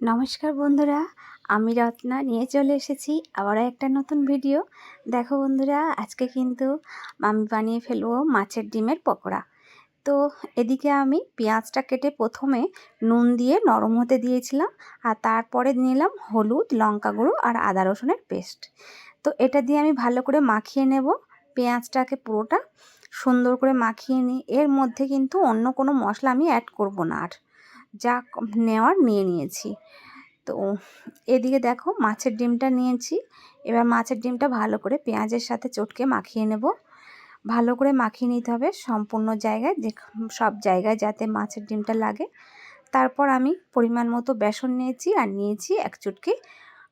নমস্কার বন্ধুরা, আমি রত্না নিয়ে চলে এসেছি আবারও একটা নতুন ভিডিও। দেখো বন্ধুরা, আজকে কিন্তু আমি বানিয়ে ফেলব মাছের ডিমের পকোড়া। তো এদিকে আমি পেঁয়াজটা কেটে প্রথমে নুন দিয়ে নরম হতে দিয়েছিলাম আর তারপরে নিলাম হলুদ, লঙ্কা গুঁড়ো আর আদা রসুনের পেস্ট। তো এটা দিয়ে আমি ভালো করে মাখিয়ে নেব পেঁয়াজটাকে পুরোটা। সুন্দর করে মাখিয়ে নিই এর মধ্যে কিন্তু অন্য কোনো মশলা আমি অ্যাড করব না আর। যা নেওয়ার নিয়ে নিয়েছি। তো এদিকে দেখো মাছের ডিমটা নিয়েছি। এবার মাছের ডিমটা ভালো করে পেঁয়াজের সাথে চটকে মাখিয়ে নেব। ভালো করে মাখিয়ে নিতে হবে সম্পূর্ণ জায়গায় যে সব জায়গায় যাতে মাছের ডিমটা লাগে। তারপর আমি পরিমাণ মতো বেসন নিয়েছি আর নিয়েছি এক চুটকি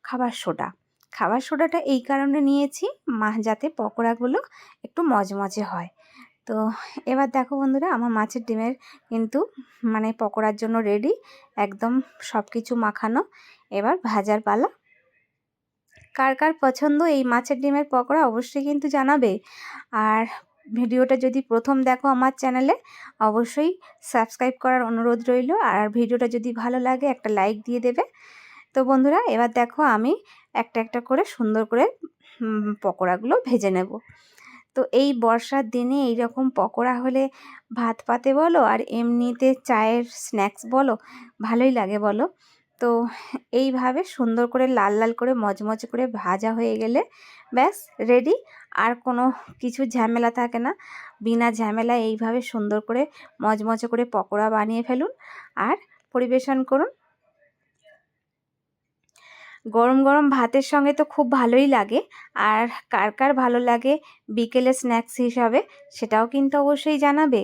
খাবার সোডা। খাবার সোডাটা এই কারণে নিয়েছি, মা, যাতে পকোড়াগুলো একটু মজমজে হয়। তো এবার দেখো বন্ধুরা, আমার মাছের ডিমের কিন্তু মানে পকোড়ার জন্য রেডি একদম সব কিছু মাখানো। এবার ভাজার পালা। কার কার পছন্দ এই মাছের ডিমের পকোড়া অবশ্যই কিন্তু জানাবে। আর ভিডিওটা যদি প্রথম দেখো আমার চ্যানেলে, অবশ্যই সাবস্ক্রাইব করার অনুরোধ রইল। আর ভিডিওটা যদি ভালো লাগে, একটা লাইক দিয়ে দেবে। তো বন্ধুরা, এবার দেখো আমি একটা একটা করে সুন্দর করে পকোড়াগুলো ভেজে নেব। তো এই বর্ষার দিনে এই রকম পকোড়া হলে ভাত পাতে বলো আর এমনিতে চায়ের স্ন্যাক্স বলো, ভালোই লাগে বলো। তো এইভাবে সুন্দর করে লাল লাল করে মচমচ করে ভাজা হয়ে গেলে ব্যাস রেডি আর কোনো কিছু ঝামেলা থাকে না। বিনা ঝামেলা এইভাবে সুন্দর করে মচমচে করে পকোড়া বানিয়ে ফেলুন আর পরিবেশন করুন। গরম গরম ভাতের সঙ্গে তো খুব ভালোই লাগে। আর কার কার ভালো লাগে বিকেলে স্ন্যাক্স হিসাবে সেটাও কিন্তু অবশ্যই জানাবে।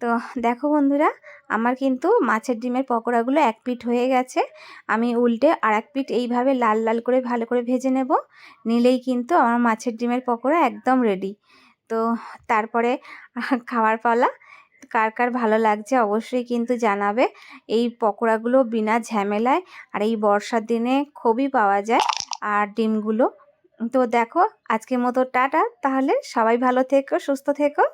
তো দেখো বন্ধুরা, আমার কিন্তু মাছের ডিমের পকোড়াগুলো এক পিঠ হয়ে গেছে। আমি উল্টে আর এক পিঠ এইভাবে লাল লাল করে ভালো করে ভেজে নেব। নিলেই কিন্তু আমার মাছের ডিমের পকোড়া একদম রেডি তো তারপরে খাওয়ার পালা। কার কার ভালো লাগছে অবশ্যই কিন্তু জানাবে। এই পকোড়াগুলো বিনা ঝামেলায় আর এই বর্ষার দিনে খুবই পাওয়া যায় আর ডিমগুলো। তো দেখো, আজকের মতো টাটা। তাহলে সবাই ভালো থেকো, সুস্থ থেকো।